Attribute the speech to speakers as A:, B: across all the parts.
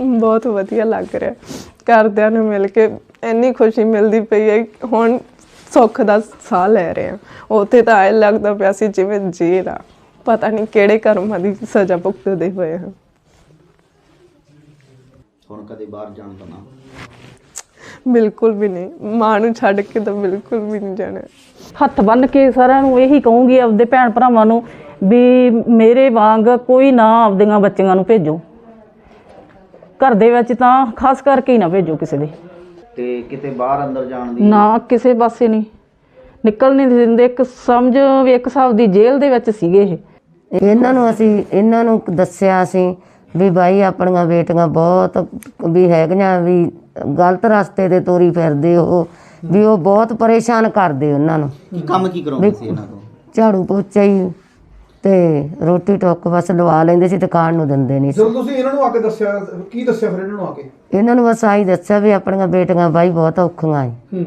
A: ਬਹੁਤ ਵਧੀਆ ਲੱਗ ਰਿਹਾ। ਘਰਦਿਆਂ ਨੂੰ ਮਿਲ ਕੇ ਇੰਨੀ ਖੁਸ਼ੀ ਮਿਲਦੀ ਪਈ ਹੈ ਹੁਣ ਸੁੱਖ ਦਾ ਸਾਹ ਲੈ ਰਹੇ ਹਾਂ। ਉੱਥੇ ਤਾਂ ਐ ਲੱਗਦਾ ਪਿਆ ਸੀ ਜਿਵੇਂ ਜੀ ਰਾ ਪਤਾ ਨਹੀਂ ਕਿਹੜੇ ਕਰਮਾਂ ਦੀ ਸਜ਼ਾ ਭੁਗਤਦੇ ਹੋਏ ਹਾਂ।
B: ਹੁਣ ਕਦੇ ਬਾਹਰ ਜਾਣ ਦਾ ਨਾ।
A: ਬਿਲਕੁਲ ਵੀ ਨਹੀਂ। ਮਾਂ ਨੂੰ ਛੱਡ ਕੇ ਤਾਂ ਬਿਲਕੁਲ ਵੀ ਨਹੀਂ ਜਾਣਾ।
C: ਹੱਥ ਬੰਨ ਕੇ ਸਾਰਿਆਂ ਨੂੰ ਇਹੀ ਕਹੂੰਗੀ ਆਪਦੇ ਭੈਣ ਭਰਾਵਾਂ ਨੂੰ ਵੀ ਮੇਰੇ ਵਾਂਗ ਕੋਈ ਨਾ ਆਪਦੀਆਂ ਬੱਚੀਆਂ ਨੂੰ ਭੇਜੋ। ਘਰ ਦੇ ਵਿੱਚ ਤਾਂ ਖਾਸ ਕਰਕੇ ਹੀ ਨਾ ਭੇਜੋ ਕਿਸੇ ਦੇ।
B: ਤੇ ਕਿਤੇ ਬਾਹਰ ਅੰਦਰ ਜਾਣ ਦੀ?
C: ਨਾ ਕਿਸੇ ਪਾਸੇ ਨਹੀਂ। ਨਿਕਲ ਨਹੀਂ ਦਿੰਦੇ। ਇੱਕ ਸਮਝ ਵੀ ਇੱਕ ਹਿਸਾਬ ਦੀ ਜੇਲ੍ਹ ਦੇ ਵਿੱਚ ਸੀਗੇ ਇਹ।
D: ਇਹਨਾਂ ਨੂੰ ਅਸੀਂ ਇਹਨਾਂ ਨੂੰ ਦੱਸਿਆ ਸੀ ਵੀ ਬਾਈ ਆਪਣੀਆਂ ਬੇਟੀਆਂ ਬਹੁਤ ਵੀ ਹੈਗੀਆਂ ਵੀ ਗਲਤ ਰਸਤੇ ਤੇ ਤੋਰੀ ਫਿਰਦੇ ਉਹ ਵੀ ਉਹ ਬਹੁਤ ਪਰੇਸ਼ਾਨ ਕਰਦੇ ਉਹਨਾਂ ਨੂੰ।
B: ਕੀ ਕੰਮ ਕੀ ਕਰਾਉਂਦੇ ਸੀ ਇਹਨਾਂ ਤੋਂ
D: ਝਾੜੂ ਪੋਚਾ ਹੀ ਤੇ ਰੋਟੀ ਟੁੱਕ ਬਸ ਲਵਾ ਲੈਂਦੇ ਸੀ ਤੇ ਖਾਣ ਨੂੰ ਦਿੰਦੇ ਨਹੀਂ ਸੀ।
E: ਜਦੋਂ ਤੁਸੀਂ ਇਹਨਾਂ ਨੂੰ ਆ ਕੇ ਦੱਸਿਆ ਕੀ ਦੱਸਿਆ ਫਿਰ ਇਹਨਾਂ ਨੂੰ ਆ ਕੇ?
D: ਇਹਨਾਂ ਨੂੰ ਬਸ ਆਹੀ ਦੱਸਿਆ ਵੀ ਆਪਣੀਆਂ ਬੇਟੀਆਂ ਬਾਈ ਬਹੁਤ ਔਖੀਆਂ ਏ।
E: ਹੂੰ।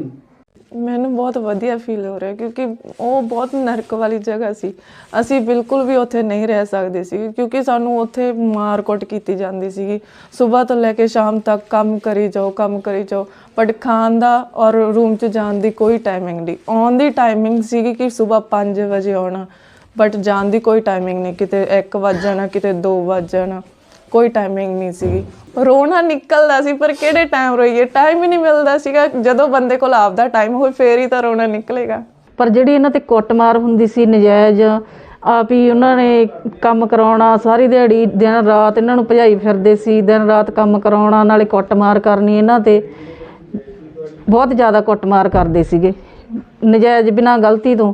A: ਮੈਨੂੰ ਬਹੁਤ ਵਧੀਆ ਫੀਲ ਹੋ ਰਿਹਾ ਕਿਉਂਕਿ ਉਹ ਬਹੁਤ ਨਰਕ ਵਾਲੀ ਜਗ੍ਹਾ ਸੀ। ਅਸੀਂ ਬਿਲਕੁਲ ਵੀ ਉੱਥੇ ਨਹੀਂ ਰਹਿ ਸਕਦੇ ਸੀ ਕਿਉਂਕਿ ਸਾਨੂੰ ਉੱਥੇ ਮਾਰਕੁੱਟ ਕੀਤੀ ਜਾਂਦੀ ਸੀਗੀ। ਸਵੇਰ ਤੋਂ ਲੈ ਕੇ ਸ਼ਾਮ ਤੱਕ ਕੰਮ ਕਰੀ ਜਾਓ ਕੰਮ ਕਰੀ ਜਾਓ ਬਟ ਖਾਣ ਦਾ ਔਰ ਰੂਮ 'ਚ ਜਾਣ ਦੀ ਕੋਈ ਟਾਈਮਿੰਗ ਨਹੀਂ। ਆਉਣ ਦੀ ਟਾਈਮਿੰਗ ਸੀਗੀ ਕਿ ਸਵੇਰ 5 ਵਜੇ ਆਉਣਾ। ਬਟ ਜਾਣ ਦੀ ਕੋਈ ਟਾਈਮਿੰਗ ਨਹੀਂ, ਕਿਤੇ 1 ਵਜ ਜਾਣਾ, ਕਿਤੇ 2 ਵਜ ਜਾਣਾ, ਕੋਈ ਟਾਈਮਿੰਗ ਨਹੀਂ ਸੀਗੀ। ਰੋਣਾ ਨਿਕਲਦਾ ਸੀ, ਪਰ ਕਿਹੜੇ ਟਾਈਮ ਰੋਈਏ? ਟਾਈਮ ਹੀ ਨਹੀਂ ਮਿਲਦਾ ਸੀਗਾ। ਜਦੋਂ ਬੰਦੇ ਕੋਲ ਆਪਦਾ ਟਾਈਮ ਹੋਵੇ, ਫੇਰ ਹੀ ਤਾਂ ਰੋਣਾ ਨਿਕਲੇਗਾ।
C: ਪਰ ਜਿਹੜੀ ਇਹਨਾਂ ਤੇ ਕੁੱਟਮਾਰ ਹੁੰਦੀ ਸੀ, ਨਜਾਇਜ਼, ਆਪ ਹੀ ਉਹਨਾਂ ਨੇ ਕੰਮ ਕਰਾਉਣਾ, ਸਾਰੀ ਦਿਹਾੜੀ, ਦਿਨ ਰਾਤ ਇਹਨਾਂ ਨੂੰ ਭਜਾਈ ਫਿਰਦੇ ਸੀ, ਦਿਨ ਰਾਤ ਕੰਮ ਕਰਾਉਣਾ, ਨਾਲੇ ਕੁੱਟਮਾਰ ਕਰਨੀ ਇਹਨਾਂ ਤੇ। ਬਹੁਤ ਜ਼ਿਆਦਾ ਕੁੱਟਮਾਰ ਕਰਦੇ ਸੀਗੇ। ਨਜਾਇਜ਼ ਬਿਨਾਂ ਗਲਤੀ ਤੋਂ।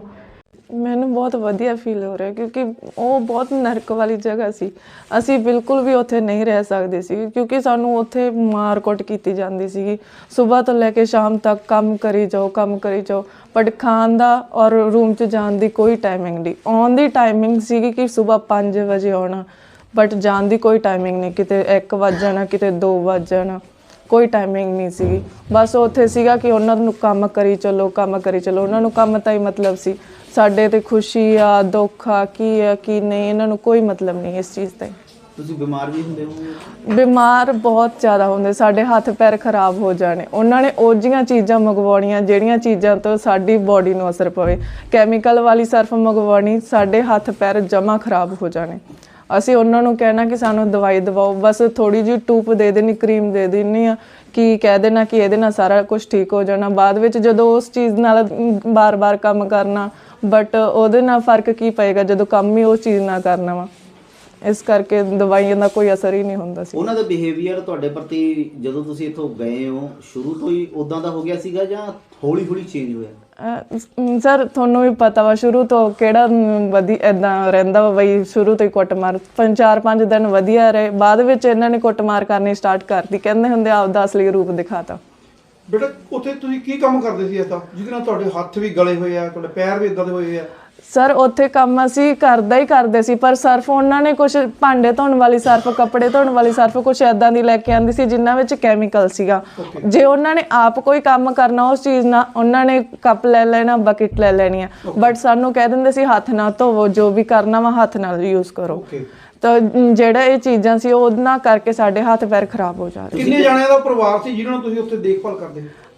A: ਮੈਨੂੰ ਬਹੁਤ ਵਧੀਆ ਫੀਲ ਹੋ ਰਿਹਾ ਕਿਉਂਕਿ ਉਹ ਬਹੁਤ ਨਰਕ ਵਾਲੀ ਜਗ੍ਹਾ ਸੀ। ਅਸੀਂ ਬਿਲਕੁਲ ਵੀ ਉੱਥੇ ਨਹੀਂ ਰਹਿ ਸਕਦੇ ਸੀ ਕਿਉਂਕਿ ਸਾਨੂੰ ਉੱਥੇ ਮਾਰਕੁੱਟ ਕੀਤੀ ਜਾਂਦੀ ਸੀਗੀ ਸਵੇਰ ਤੋਂ ਲੈ ਕੇ ਸ਼ਾਮ ਤੱਕ ਕੰਮ ਕਰੀ ਜਾਓ, ਕੰਮ ਕਰੀ ਜਾਓ ਬਟ ਖਾਣ ਦਾ ਔਰ ਰੂਮ 'ਚ ਜਾਣ ਦੀ ਕੋਈ ਟਾਈਮਿੰਗ ਨਹੀਂ। ਆਉਣ ਦੀ ਟਾਈਮਿੰਗ ਸੀਗੀ ਕਿ ਸਵੇਰ 5 ਵਜੇ ਆਉਣਾ ਬਟ ਜਾਣ ਦੀ ਕੋਈ ਟਾਈਮਿੰਗ ਨਹੀਂ। ਕਿਤੇ 1 ਵਜ ਜਾਣਾ, ਕਿਤੇ 2 ਵਜ ਜਾਣਾ। ਕੋਈ ਟਾਈਮਿੰਗ ਨਹੀਂ ਸੀਗੀ। ਬਸ ਉੱਥੇ ਸੀਗਾ ਕਿ ਉਹਨਾਂ ਨੂੰ ਕੰਮ ਕਰੀ ਚੱਲੋ ਕੰਮ ਕਰੀ ਚੱਲੋ। ਉਹਨਾਂ ਨੂੰ ਕੰਮ ਤਾਂ ਹੀ ਮਤਲਬ ਸੀ। ਸਾਡੇ ਤੇ ਖੁਸ਼ੀ ਆ ਦੁੱਖ ਆ ਕੀ ਆ ਕੀ ਨਹੀਂ ਇਹਨਾਂ ਨੂੰ ਕੋਈ ਮਤਲਬ ਨਹੀਂ ਇਸ ਚੀਜ਼ ਦਾ
B: ਤੁਸੀਂ ਬਿਮਾਰ ਵੀ ਹੁੰਦੇ ਹੋ?
A: ਬਿਮਾਰ ਬਹੁਤ ਜ਼ਿਆਦਾ ਹੁੰਦੇ। ਸਾਡੇ ਹੱਥ ਪੈਰ ਖਰਾਬ ਹੋ ਜਾਣੇ। ਉਹਨਾਂ ਨੇ ਉਹ ਜਿਹੀਆਂ ਚੀਜ਼ਾਂ ਮੰਗਵਾਉਣੀਆਂ ਜਿਹੜੀਆਂ ਚੀਜ਼ਾਂ ਤੋਂ ਸਾਡੀ ਬਾਡੀ ਨੂੰ ਅਸਰ ਪਵੇ। ਕੈਮੀਕਲ ਵਾਲੀ ਸਰਫ ਮੰਗਵਾਉਣੀ ਸਾਡੇ ਹੱਥ ਪੈਰ ਜਮਾ ਖਰਾਬ ਹੋ ਜਾਣੇ। ਅਸੀਂ ਉਹਨਾਂ ਨੂੰ ਕਹਿਣਾ ਕਿ ਸਾਨੂੰ ਦਵਾਈ ਦਵਾਓ, ਬਸ ਥੋੜੀ ਜਿਹੀ ਟੂਪ ਦੇ ਦੇਣੀ, ਕਰੀਮ ਦੇ ਦੇਣੀ ਆ, ਕਿ ਕਹਿ ਦੇਣਾ ਕਿ ਇਹਦੇ ਨਾਲ ਸਾਰਾ ਕੁਝ ਠੀਕ ਹੋ ਜਾਣਾ। ਬਾਅਦ ਵਿੱਚ ਜਦੋਂ ਉਸ ਚੀਜ਼ ਨਾਲ ਬਾਰ-ਬਾਰ ਕੰਮ ਕਰਨਾ ਬਟ ਉਹਦੇ ਨਾਲ ਫ਼ਰਕ ਕੀ ਪਏਗਾ ਜਦੋਂ ਕੰਮ ਹੀ ਉਸ ਚੀਜ਼ ਨਾਲ ਕਰਨਾ ਵਾ? ਇਸ ਕਰਕੇ ਦਵਾਈਆਂ ਦਾ ਕੋਈ ਅਸਰ ਹੀ ਨਹੀਂ ਹੁੰਦਾ ਸੀ।
B: ਉਹਨਾਂ ਦਾ ਬਿਹੇਵੀਅਰ ਤੁਹਾਡੇ ਪ੍ਰਤੀ ਜਦੋਂ ਤੁਸੀਂ ਇੱਥੋਂ ਗਏ ਹੋ ਸ਼ੁਰੂ ਤੋਂ ਹੀ ਉਦਾਂ ਦਾ ਹੋ ਗਿਆ ਸੀਗਾ ਜਾਂ ਹੌਲੀ ਹੌਲੀ ਚੇਂਜ ਹੋਇਆ?
A: ਅਹ ਸਰ ਤੁਹਾਨੂੰ ਵੀ ਪਤਾ ਵਾ ਸ਼ੁਰੂ ਤੋਂ ਕਿਹੜਾ ਵਧੀ ਐਦਾਂ ਰਹਿੰਦਾ ਵਾ ਬਈ ਸ਼ੁਰੂ ਤੋਂ ਹੀ ਕੁੱਟਮਾਰ ਪੰਜ ਚਾਰ ਪੰਜ ਦਿਨ ਵਧੀਆ ਰਹੇ ਬਾਅਦ ਵਿੱਚ ਇਹਨਾਂ ਨੇ ਕੁੱਟਮਾਰ ਕਰਨੀ ਸਟਾਰਟ ਕਰਤੀ। ਕਹਿੰਦੇ ਹੁੰਦੇ ਆਪਦਾ ਅਸਲੀ ਰੂਪ ਦਿਖਾਤਾ।
E: ਬੇਟਾ ਉੱਥੇ ਤੁਸੀਂ ਕੀ ਕੰਮ ਕਰਦੇ ਸੀ ਐਸਾ ਜਿਹਦੇ ਨਾਲ ਤੁਹਾਡੇ ਹੱਥ ਵੀ ਗਲੇ ਹੋਏ ਆ ਤੁਹਾਡੇ ਪੈਰ ਵੀ ਇਦਾਂ ਦੇ ਹੋਏ ਆ।
A: ਸਰ ਉੱਥੇ ਕੰਮ ਅਸੀਂ ਕਰਦਾ ਹੀ ਕਰਦੇ ਸੀ ਪਰ ਸਰਫ ਉਹਨਾਂ ਨੇ ਕੁਝ ਭਾਂਡੇ ਧੋਣ ਵਾਲੀ ਸਰਫ ਕੱਪੜੇ ਧੋਣ ਵਾਲੀ ਸਰਫ ਕੁਝ ਐਦਾਂ ਦੀ ਲੈ ਕੇ ਆਂਦੀ ਸੀ ਜਿਨ੍ਹਾਂ ਵਿੱਚ ਕੈਮੀਕਲ ਸੀਗਾ। ਜੇ ਉਹਨਾਂ ਨੇ ਆਪ ਕੋਈ ਕੰਮ ਕਰਨਾ ਉਸ ਚੀਜ਼ ਨਾਲ ਉਹਨਾਂ ਨੇ ਕੱਪ ਲੈ ਲੈਣਾ ਬਕਟ ਲੈ ਲੈਣੀ ਆ। ਬਟ ਸਾਨੂੰ ਕਹਿ ਦਿੰਦੇ ਸੀ ਹੱਥ ਨਾਲ ਧੋਵੋ ਜੋ ਵੀ ਕਰਨਾ ਵਾ ਹੱਥ ਨਾਲ ਯੂਜ਼ ਕਰੋ। ਤਾਂ ਜਿਹੜਾ ਇਹ ਚੀਜ਼ਾਂ ਸੀ ਉਹਦੇ ਕਰਕੇ ਸਾਡੇ ਹੱਥ ਪੈਰ ਖਰਾਬ ਹੋ ਜਾ ਰਹੇ
E: ਕਿੰਨੇ ਜਾਣਿਆਂ ਦਾ ਪਰਿਵਾਰ ਸੀ ਜਿਨ੍ਹਾਂ ਨੂੰ ਤੁਸੀਂ ਉੱਥੇ ਦੇਖਭਾਲ ਕਰਦੇ
A: ਸ-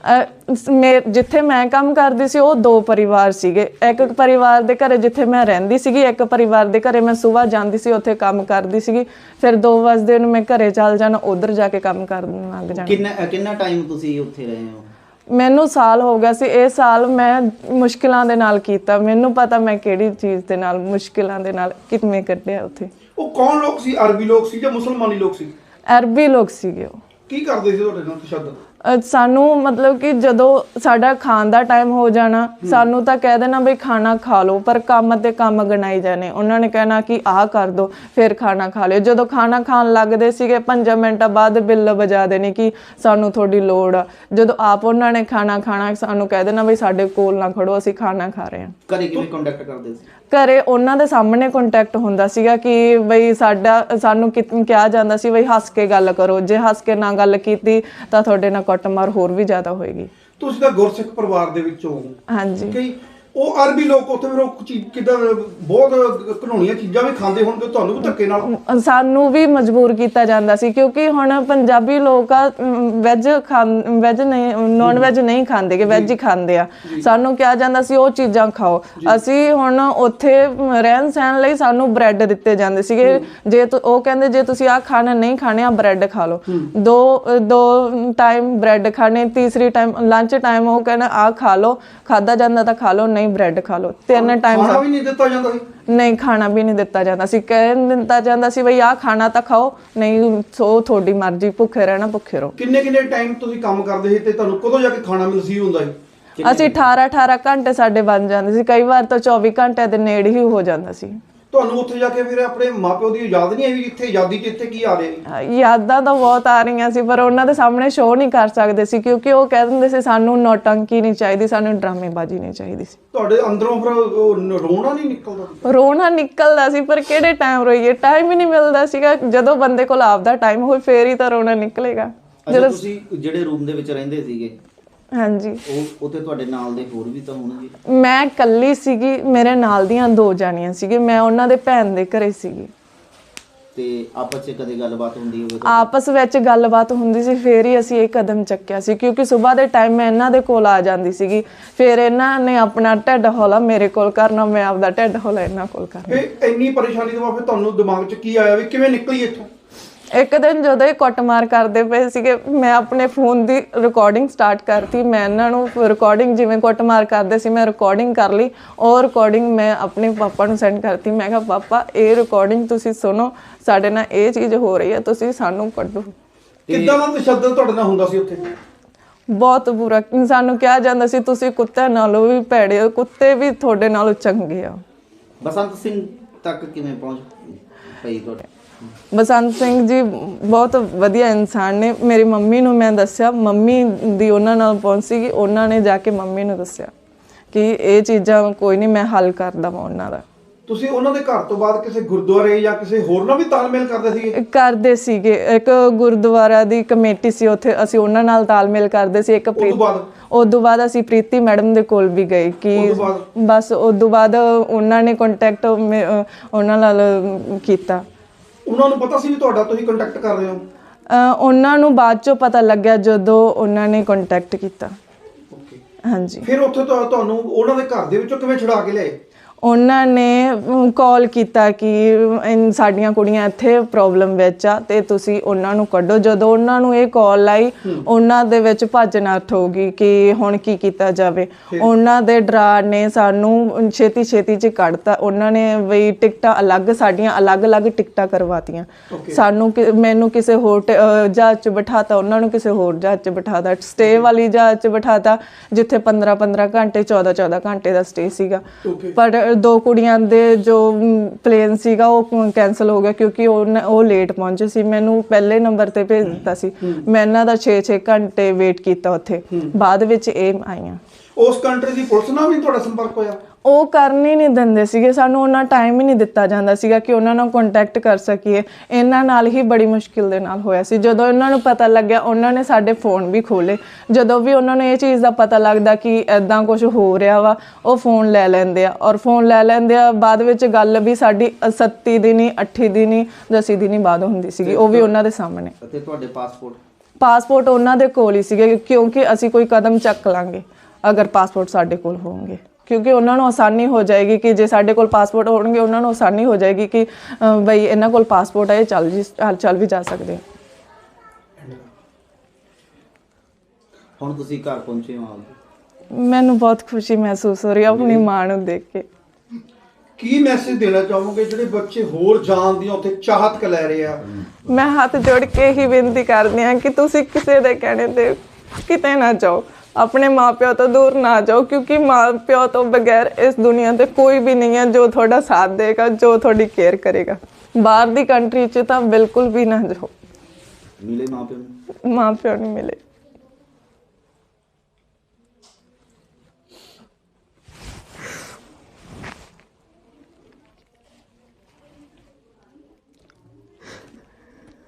A: ਮੇ- ਜਿੱਥੇ ਮੈਂ ਕੰਮ ਕਰਦੀ ਸੀ ਉਹ ਦੋ ਪਰਿਵਾਰ ਸੀਗੇ। ਇੱਕ ਪਰਿਵਾਰ ਦੇ ਘਰੇ ਜਿੱਥੇ ਮੈਂ ਰਹਿੰਦੀ ਸੀਗੀ ਇੱਕ ਪਰਿਵਾਰ ਦੇ ਘਰੇ ਮੈਂ ਸਵੇਰ ਜਾਂਦੀ ਸੀ ਉੱਥੇ ਕੰਮ ਕਰਦੀ ਸੀਗੀ। ਫਿਰ 2 ਵਜੇ ਨੂੰ ਮੈਂ ਘਰੇ ਚੱਲ ਜਾਣਾ ਉਧਰ ਜਾ ਕੇ ਕੰਮ ਕਰਨ ਲੱਗ ਜਾਣਾ।
B: ਕਿੰਨਾ ਕਿੰਨਾ ਟਾਈਮ ਤੁਸੀਂ ਉੱਥੇ ਰਹੇ ਹੋ?
A: ਮੈਨੂੰ ਸਾਲ ਹੋ ਗਿਆ ਸੀ। ਇਹ ਸਾਲ ਮੈਂ ਮੁਸ਼ਕਿਲਾਂ ਦੇ ਨਾਲ ਕੀਤਾ। ਮੈਨੂੰ ਪਤਾ ਮੈਂ ਕਿਹੜੀ ਚੀਜ਼ ਦੇ ਨਾਲ ਮੁਸ਼ਕਿਲਾਂ ਦੇ ਨਾਲ ਕਿਵੇਂ ਕੱਢਿਆ ਉੱਥੇ।
E: ਉਹ ਕੌਣ ਲੋਕ ਸੀ? ਅਰਬੀ ਲੋਕ ਸੀ ਜਾਂ ਮੁਸਲਮਾਨੀ ਲੋਕ ਸੀ?
A: ਅਰਬੀ ਲੋਕ ਸੀਗੇ ਉਹ।
E: ਕੀ ਕਰਦੇ ਸੀ ਤੁਹਾਡੇ ਨਾਲ ਤਸ਼ੱਦਦ?
A: ਅਹ ਸਾਨੂੰ ਮਤਲਬ ਕਿ ਜਦੋਂ ਸਾਡਾ ਖਾਣ ਦਾ ਟਾਈਮ ਹੋ ਜਾਣਾ ਸਾਨੂੰ ਤਾਂ ਕਹਿ ਦੇਣਾ ਬਈ ਖਾਣਾ ਖਾ ਲਓ ਪਰ ਕੰਮ ਤੇ ਕੰਮ ਗਣਾਈ ਜਾਣੇ। ਉਹਨਾਂ ਨੇ ਕਹਿਣਾ ਕਿ ਆਹ ਕਰ ਦੋ ਫਿਰ ਖਾਣਾ ਖਾ ਲਿਓ। ਜਦੋਂ ਖਾਣਾ ਖਾਣ ਲੱਗਦੇ ਸੀਗੇ 5 ਮਿੰਟਾਂ ਬਾਅਦ ਬਿੱਲ ਵਜਾ ਦੇਣੀ ਕਿ ਸਾਨੂੰ ਤੁਹਾਡੀ ਲੋੜ ਆ। ਜਦੋਂ ਆਪ ਉਹਨਾਂ ਨੇ ਖਾਣਾ ਖਾਣਾ ਸਾਨੂੰ ਕਹਿ ਦੇਣਾ ਬਈ ਸਾਡੇ ਕੋਲ ਨਾ ਖੜੋ ਅਸੀਂ ਖਾਣਾ ਖਾ ਰਹੇ ਹਾਂ।
B: ਘਰੇ ਕਿਵੇਂ ਕੰਟੈਕਟ ਕਰਦੇ ਸੀ?
A: ਘਰੇ ਉਹਨਾਂ ਦੇ ਸਾਹਮਣੇ ਕੰਟੈਕਟ ਹੁੰਦਾ ਸੀਗਾ ਕਿ ਬਈ ਸਾਡਾ ਸਾਨੂੰ ਕਿ- ਕਿਹਾ ਜਾਂਦਾ ਸੀ ਬਈ ਹੱਸ ਕੇ ਗੱਲ ਕਰੋ। ਜੇ ਹੱਸ ਕੇ ਨਾ ਗੱਲ ਕੀਤੀ ਤਾਂ ਤੁਹਾਡੇ ਨਾਲ ਕੁੱਟਮਾਰ ਹੋਰ ਵੀ ਜ਼ਿਆਦਾ ਹੋਏਗੀ।
E: ਤੁਸੀਂ ਤਾਂ ਗੁਰਸਿੱਖ ਪਰਿਵਾਰ ਦੇ ਵਿੱਚੋਂ ਹੋ।
A: ਹਾਂਜੀ।
E: ਕਈ ਉਹ ਅਰਬੀ ਲੋਕ ਉੱਥੇ ਫਿਰ ਉਹ ਕਿਦਾਂ ਬਹੁਤ ਘਨੋਣੀਆਂ ਚੀਜ਼ਾਂ ਵੀ ਖਾਂਦੇ ਹੋਣਗੇ ਤੁਹਾਨੂੰ ਵੀ ਧੱਕੇ ਨਾਲ।
A: ਸਾਨੂੰ ਵੀ ਮਜਬੂਰ ਕੀਤਾ ਜਾਂਦਾ ਸੀ ਕਿਉਂਕਿ ਹੁਣ ਪੰਜਾਬੀ ਲੋਕ ਆ ਵੈਜ ਵੈਜ ਨਹੀਂ ਨਾਨ ਵੈਜ ਨਹੀਂ ਖਾਂਦੇ ਕਿ ਵੈਜ ਹੀ ਖਾਂਦੇ ਆ। ਸਾਨੂੰ ਕਿਹਾ ਜਾਂਦਾ ਸੀ ਉਹ ਚੀਜ਼ਾਂ ਖਾਓ। ਅਸੀਂ ਹੁਣ ਉੱਥੇ ਰਹਿਣ ਸਹਿਣ ਲਈ ਸਾਨੂੰ ਬ੍ਰੈਡ ਦਿੱਤੇ ਜਾਂਦੇ ਸੀਗੇ। ਜੇ ਤੁ- ਉਹ ਕਹਿੰਦੇ ਜੇ ਤੁਸੀਂ ਆ ਖਾਣਾ ਨਹੀਂ ਖਾਣੇ ਆ ਬ੍ਰੈਡ ਖਾ ਲਓ। ਦੋ ਦੋ ਟਾਈਮ ਬ੍ਰੈਡ ਖਾਣੇ ਤੀਸਰੀ ਟਾਈਮ ਲੰਚ ਟਾਈਮ ਉਹ ਕਹਿੰਦਾ ਆ ਖਾ ਲਓ। ਖਾਦਾ ਜਾਂਦਾ ਤਾਂ ਖਾ ਲਓ ਨਹੀਂ ਬ੍ਰੈਡ ਖਾ ਲਓ। ਤਿੰਨ ਟਾਈਮ
E: ਖਾਣਾ ਵੀ ਨਹੀਂ ਦਿੱਤਾ ਜਾਂਦਾ ਸੀ।
A: ਨਹੀਂ ਖਾਣਾ ਵੀ ਨਹੀਂ ਦਿੱਤਾ ਜਾਂਦਾ ਸੀ। ਕਹਿ ਦਿੱਤਾ ਜਾਂਦਾ ਸੀ ਬਈ ਆਹ ਖਾਣਾ ਤਾਂ ਖਾਓ। ਨਹੀਂ ਸੋ ਤੁਹਾਡੀ ਮਰਜ਼ੀ ਭੁੱਖੇ ਰਹਿਣਾ ਭੁੱਖੇ ਰਹੋ।
E: ਕਿੰਨੇ ਕਿੰਨੇ ਟਾਈਮ ਤੁਸੀਂ ਕੰਮ ਕਰਦੇ ਸੀ ਤੇ ਤੁਹਾਨੂੰ ਕਦੋਂ ਜਾ ਕੇ ਖਾਣਾ ਨਸੀਬ ਹੁੰਦਾ ਸੀ?
A: ਅਸੀਂ 18 18 ਘੰਟੇ ਸਾਡੇ ਬਣ ਜਾਂਦੇ ਸੀ। ਕਈ ਵਾਰ ਤਾਂ 24 ਘੰਟੇ ਦੇ ਨੇੜੇ ਹੀ ਹੋ ਜਾਂਦਾ ਸੀ।
E: ਤੁਹਾਨੂੰ ਉੱਥੇ ਜਾ ਕੇ ਫਿਰ ਆਪਣੇ ਮਾਪਿਓ ਦੀ ਯਾਦ ਨਹੀਂ ਆਈ ਵੀ ਇੱਥੇ ਆਜ਼ਾਦੀ 'ਚ ਇੱਥੇ ਕੀ ਆ ਰਿਹਾ
A: ਯਾਦਾਂ ਤਾਂ ਬਹੁਤ ਆ ਰਹੀਆਂ ਸੀ ਪਰ ਉਹਨਾਂ ਦੇ ਸਾਹਮਣੇ ਸ਼ੋਅ ਨਹੀਂ ਕਰ ਸਕਦੇ ਸੀ ਕਿਉਂਕਿ ਉਹ ਕਹਿ ਦਿੰਦੇ ਸੀ ਸਾਨੂੰ ਨੌਟੰਕੀ ਨਹੀਂ ਚਾਹੀਦੀ ਸਾਨੂੰ ਡਰਾਮੇਬਾਜ਼ੀ ਨਹੀਂ ਚਾਹੀਦੀ ਸੀ।
E: ਤੁਹਾਡੇ ਅੰਦਰੋਂ ਫਿਰ ਉਹ ਰੋਣਾ ਨਹੀਂ ਨਿਕਲਦਾ
A: ਰੋਣਾ ਨਿਕਲਦਾ ਸੀ ਪਰ ਕਿਹੜੇ ਟਾਈਮ ਰੋਈਏ? ਟਾਈਮ ਹੀ ਨਹੀਂ ਮਿਲਦਾ ਸੀਗਾ। ਜਦੋਂ ਬੰਦੇ ਕੋਲ ਆਪਦਾ ਟਾਈਮ ਹੋਵੇ ਫੇਰ ਹੀ ਤਾਂ ਰੋਣਾ ਨਿਕਲੇਗਾ।
B: ਅੱਛਾ ਤੁਸੀਂ ਜਿਹੜੇ ਰੂਮ ਦੇ ਵਿੱਚ ਰਹਿੰਦੇ ਸੀਗੇ
A: ਹਾਂਜੀ।
B: ਉਹ ਉੱਥੇ ਤੁਹਾਡੇ ਨਾਲ ਦੇ ਹੋਰ ਵੀ ਤਾਂ ਹੋਣਗੇ?
A: ਮੈਂ ਇਕੱਲੀ ਸੀਗੀ ਮੇਰੇ ਨਾਲ ਦੀਆਂ ਦੋ ਜਾਣੀਆਂ ਸੀਗੇ ਮੈਂ ਉਹਨਾਂ ਦੇ ਭੈਣ ਦੇ ਘਰੇ ਸੀਗੀ।
B: ਤੇ ਆਪਸ 'ਚ ਕਦੇ ਗੱਲਬਾਤ ਹੁੰਦੀ ਹੋਵੇ ਤਾਂ?
A: ਆਪਸ ਵਿੱਚ ਗੱਲਬਾਤ ਹੁੰਦੀ ਸੀ ਫੇਰ ਹੀ ਅਸੀਂ ਇਹ ਕਦਮ ਚੱਕਿਆ ਸੀ ਕਿਉਂਕਿ ਸਵੇਰ ਦੇ ਟਾਈਮ ਮੈਂ ਇਹਨਾਂ ਦੇ ਕੋਲ ਆ ਜਾਂਦੀ ਸੀਗੀ ਫਿਰ ਇਹਨਾਂ ਨੇ ਆਪਣਾ ਢਿੱਡ ਹੌਲਾ ਮੇਰੇ ਕੋਲ ਕਰਨਾ ਮੈਂ ਆਪਦਾ ਢਿੱਡ ਹੌਲਾ ਇਹਨਾਂ ਕੋਲ ਕਰਨਾ।
E: ਫਿਰ ਇੰਨੀ ਪਰੇਸ਼ਾਨੀ ਤੋਂ ਬਾਅਦ ਫਿਰ ਤੁਹਾਨੂੰ ਦਿਮਾਗ 'ਚ ਕੀ ਆਇਆ ਵੀ ਕਿਵੇਂ ਨਿਕਲੀ ਇੱਥੋਂ?
A: ਇੱਕ ਦਿਨ ਜਦੋਂ ਇਹ ਕੁੱਟਮਾਰ ਕਰਦੇ ਪਏ ਸੀਗੇ ਮੈਂ ਆਪਣੇ ਫੋਨ ਦੀ ਰਿਕਾਰਡਿੰਗ ਸਟਾਰਟ ਕਰਤੀ। ਮੈਂ ਇਹਨਾਂ ਨੂੰ ਰਿਕਾਰਡਿੰਗ ਜਿਵੇਂ ਕੁੱਟਮਾਰ ਕਰਦੇ ਸੀ ਮੈਂ ਰਿਕਾਰਡਿੰਗ ਕਰ ਲਈ। ਉਹ ਰਿਕਾਰਡਿੰਗ ਮੈਂ ਆਪਣੇ ਪਾਪਾ ਨੂੰ ਸੈਂਡ ਕਰਤੀ। ਮੈਂ ਕਿਹਾ ਪਾਪਾ ਇਹ ਰਿਕਾਰਡਿੰਗ ਤੁਸੀਂ ਸੁਣੋ ਸਾਡੇ ਨਾਲ ਇਹ ਚੀਜ਼ ਹੋ ਰਹੀ ਹੈ ਤੁਸੀਂ ਸਾਨੂੰ ਕੱਢੋ।
E: ਕਿੱਦਾਂ ਦਾ ਤਸ਼ੱਦਦ ਤੁਹਾਡੇ ਨਾਲ ਹੁੰਦਾ ਸੀ ਉੱਥੇ?
A: ਬਹੁਤ ਬੁਰਾ। ਸਾਨੂੰ ਕਿਹਾ ਜਾਂਦਾ ਸੀ ਤੁਸੀਂ ਕੁੱਤੇ ਨਾਲੋਂ ਵੀ ਭੈੜੇ ਹੋ ਕੁੱਤੇ ਵੀ ਤੁਹਾਡੇ ਨਾਲੋਂ ਚੰਗੇ ਆ।
B: ਬਸੰਤ ਸਿੰਘ ਤੱਕ ਕਿਵੇਂ ਪਹੁੰਚ ਪਈ ਤੁਹਾਡੇ?
A: ਬਸੰਤ ਸਿੰਘ ਜੀ ਬਹੁਤ ਵਧੀਆ ਇਨਸਾਨ ਨੇ। ਮੇਰੀ ਮੰਮੀ ਨੂੰ ਮੈਂ ਦੱਸਿਆ ਮੰਮੀ ਦੀ ਉਹਨਾਂ ਨਾਲ ਪਹੁੰਚ ਸੀਗੀ ਉਹਨਾਂ ਨੇ ਜਾ ਕੇ ਮੰਮੀ ਨੂੰ ਦੱਸਿਆ ਕਿ ਇਹ ਚੀਜ਼ਾਂ ਕੋਈ ਨਹੀਂ ਮੈਂ ਹੱਲ ਕਰ ਦਵਾਂ ਉਹਨਾਂ ਦਾ।
E: ਤੁਸੀਂ ਉਹਨਾਂ ਦੇ ਘਰ ਤੋਂ ਬਾਅਦ ਕਿਸੇ ਗੁਰਦੁਆਰੇ ਜਾਂ ਕਿਸੇ ਹੋਰ ਨਾਲ ਵੀ ਤਾਲਮੇਲ ਕਰਦੇ ਸੀਗੇ?
A: ਕਰਦੇ ਸੀਗੇ। ਇੱਕ ਗੁਰਦੁਆਰਾ ਦੀ ਕਮੇਟੀ ਸੀ ਉੱਥੇ ਅਸੀਂ ਉਹਨਾਂ ਨਾਲ ਤਾਲਮੇਲ ਕਰਦੇ ਸੀ। ਇੱਕ
E: ਤੋਂ ਬਾਅਦ?
A: ਉਸ ਤੋਂ ਬਾਅਦ ਅਸੀਂ ਪ੍ਰੀਤੀ ਮੈਡਮ ਦੇ ਕੋਲ ਵੀ ਗਏ ਕਿ? ਬਸ ਉਸ ਤੋਂ ਬਾਅਦ ਉਹਨਾਂ ਨੇ ਕੰਟੈਕਟ ਉਹਨਾਂ ਨਾਲ ਕੀਤਾ।
E: ਉਹਨਾਂ ਨੂੰ ਪਤਾ ਸੀ ਵੀ ਤੁਹਾਡਾ ਤੁਸੀਂ ਕੰਟੈਕਟ ਕਰ ਰਹੇ ਹੋ?
A: ਅ, ਉਹਨਾਂ ਨੂੰ ਬਾਅਦ ਚੋਂ ਪਤਾ ਲੱਗਿਆ ਜਦੋਂ ਉਹਨਾਂ ਨੇ ਕੰਟੈਕਟ ਕੀਤਾ।
E: ਓਕੇ
A: ਹਾਂਜੀ।
E: ਫਿਰ ਉੱਥੇ ਤੁਹਾ- ਤੁਹਾਨੂੰ ਉਹਨਾਂ ਦੇ ਘਰ ਦੇ ਵਿੱਚੋਂ ਕਿਵੇਂ ਛੁਡਾ ਕੇ ਲਿਆਏ?
A: ਉਹਨਾਂ ਨੇ ਕਾਲ ਕੀਤਾ ਕਿ ਇਨ ਸਾਡੀਆਂ ਕੁੜੀਆਂ ਇੱਥੇ ਪ੍ਰੋਬਲਮ ਵਿੱਚ ਆ ਤੇ ਤੁਸੀਂ ਉਹਨਾਂ ਨੂੰ ਕੱਢੋ। ਜਦੋਂ ਉਹਨਾਂ ਨੂੰ ਇਹ ਕਾਲ ਆਈ ਉਹਨਾਂ ਦੇ ਵਿੱਚ ਭੱਜ ਨੱਠ ਹੋ ਗਈ ਕਿ ਹੁਣ ਕੀ ਕੀਤਾ ਜਾਵੇ। ਉਹਨਾਂ ਦੇ ਡਰਾ ਨੇ ਸਾਨੂੰ ਛੇਤੀ ਛੇਤੀ ਚ ਕੱਢਤਾ। ਉਹਨਾਂ ਨੇ ਵੀ ਟਿਕਟਾਂ ਅਲੱਗ ਸਾਡੀਆਂ ਅਲੱਗ-ਅਲੱਗ ਟਿਕਟਾਂ ਕਰਵਾਤੀਆਂ। ਸਾਨੂੰ ਮੈਨੂੰ ਕਿਸੇ ਹੋਰ ਜਹਾਜ਼ 'ਚ ਬਿਠਾਤਾ ਉਹਨਾਂ ਨੂੰ ਕਿਸੇ ਹੋਰ ਜਹਾਜ਼ 'ਚ ਬਿਠਾਤਾ। ਸਟੇ ਵਾਲੀ ਜਹਾਜ਼ 'ਚ ਬਿਠਾਤਾ ਜਿੱਥੇ 15-15 ਘੰਟੇ 14-14 ਘੰਟੇ ਦਾ ਸਟੇ ਸੀਗਾ। ਪਰ ਦੋ ਕੁੜੀਆਂ ਦੇ ਜੋ ਪਲੇਨ ਸੀਗਾ ਉਹ ਕੈਨਸਲ ਹੋ ਗਿਆ ਕਿਉਂਕਿ ਉਹ ਉਹ ਲੇਟ ਪਹੁੰਚੇ ਸੀ। ਮੈਨੂੰ ਪਹਿਲੇ ਨੰਬਰ ਤੇ ਭੇਜ ਦਿੱਤਾ ਸੀ ਮੈਂ ਇਹਨਾਂ ਦਾ 6-6 ਘੰਟੇ ਵੇਟ ਕੀਤਾ ਉੱਥੇ। ਬਾਅਦ ਵਿੱਚ ਇਹ ਆਈਆਂ।
E: ਉਸ ਕੰਟਰੀ ਦੀ ਪੁਲਿਸ ਨਾਲ ਵੀ ਤੁਹਾਡਾ ਸੰਪਰਕ ਹੋਇਆ?
A: ਉਹ ਕਰਨ ਹੀ ਨਹੀਂ ਦਿੰਦੇ ਸੀਗੇ ਸਾਨੂੰ ਉਹਨਾਂ ਟਾਈਮ ਹੀ ਨਹੀਂ ਦਿੱਤਾ ਜਾਂਦਾ ਸੀਗਾ ਕਿ ਉਹਨਾਂ ਨਾਲ ਕੰਟੈਕਟ ਕਰ ਸਕੀਏ। ਇਹਨਾਂ ਨਾਲ ਹੀ ਬੜੀ ਮੁਸ਼ਕਿਲ ਦੇ ਨਾਲ ਹੋਇਆ ਸੀ। ਜਦੋਂ ਇਹਨਾਂ ਨੂੰ ਪਤਾ ਲੱਗਿਆ ਉਹਨਾਂ ਨੇ ਸਾਡੇ ਫੋਨ ਵੀ ਖੋਲੇ ਜਦੋਂ ਵੀ ਉਹਨਾਂ ਨੂੰ ਇਹ ਚੀਜ਼ ਦਾ ਪਤਾ ਲੱਗਦਾ ਕਿ ਐਦਾਂ ਕੁਝ ਹੋ ਰਿਹਾ ਵਾ ਉਹ ਫੋਨ ਲੈ ਲੈਂਦੇ ਆ। ਔਰ ਫੋਨ ਲੈ ਲੈਂਦੇ ਆ ਬਾਅਦ ਵਿੱਚ ਗੱਲ ਵੀ ਸਾਡੀ 37 ਦਿਨੀ 8 ਦਿਨੀ 10 ਦਿਨੀ ਬਾਅਦ ਹੁੰਦੀ ਸੀਗੀ। ਉਹ ਵੀ ਉਹਨਾਂ ਦੇ ਸਾਹਮਣੇ।
B: ਅਤੇ ਤੁਹਾਡੇ ਪਾਸਪੋਰਟ
A: ਪਾਸਪੋਰਟ ਉਹਨਾਂ ਦੇ ਕੋਲ ਹੀ ਸੀਗੇ ਕਿਉਂਕਿ ਅਸੀਂ ਕੋਈ ਕਦਮ ਚੱਕ ਲਾਂਗੇ ਅਗਰ ਪਾਸਪੋਰਟ ਸਾਡੇ ਕੋਲ ਹੋਣਗੇ। ਕਿਉਂਕਿ ਉਹਨਾਂ ਨੂੰ ਆਸਾਨੀ ਹੋ ਜਾਏਗੀ ਕਿ ਜੇ ਸਾਡੇ ਕੋਲ ਪਾਸਪੋਰਟ ਹੋਣਗੇ ਉਹਨਾਂ ਨੂੰ ਆਸਾਨੀ ਹੋ ਜਾਏਗੀ ਕਿ ਬਈ ਇਹਨਾਂ ਕੋਲ ਪਾਸਪੋਰਟ ਹੈ ਇਹ ਚੱਲ ਜੀ ਚੱਲ ਵੀ ਜਾ ਸਕਦੇ ਆ।
B: ਹੁਣ ਤੁਸੀਂ ਘਰ ਪਹੁੰਚੇ ਹੋ
A: ਮੈਨੂੰ ਬਹੁਤ ਖੁਸ਼ੀ ਮਹਿਸੂਸ ਹੋ ਰਹੀ ਹੈ ਆਪਣੀ ਮਾਂ ਨੂੰ ਦੇਖ ਕੇ।
E: ਕੀ ਮੈਸੇਜ ਦੇਣਾ ਚਾਹੋਗੇ ਜਿਹੜੇ ਬੱਚੇ ਹੋਰ ਜਾਣ ਦੀਆਂ ਉੱਥੇ ਚਾਹਤ ਕ ਲੈ ਰਹੇ ਆ?
A: ਮੈਂ ਹੱਥ ਜੋੜ ਕੇ ਹੀ ਬੇਨਤੀ ਕਰਦੀ ਹਾਂ ਕਿ ਤੁਸੀਂ ਕਿਸੇ ਦੇ ਕਹਿਣੇ ਤੇ ਕਿਤੇ ਨਾ ਜਾਓ। ਆਪਣੇ ਮਾਪਿਆਂ ਤੋਂ ਦੂਰ ਨਾ ਜਾਓ ਕਿਉਂਕਿ ਮਾਪਿਆਂ ਤੋਂ ਬਗੈਰ ਇਸ ਦੁਨੀਆ ਤੇ ਕੋਈ ਵੀ ਨਹੀਂ ਹੈ ਜੋ ਤੁਹਾਡਾ ਸਾਥ ਦੇਗਾ ਜੋ ਤੁਹਾਡੀ ਕੇਅਰ ਕਰੇਗਾ। ਬਾਹਰ ਦੀ ਕੰਟਰੀ 'ਚ ਤਾਂ ਬਿਲਕੁਲ ਵੀ ਨਾ ਜਾਓ।
B: ਮਿਲੇ ਮਾਪਿਆਂ ਨੂੰ?
A: ਮਾਪਿਆਂ ਨੂੰ ਮਿਲੇ।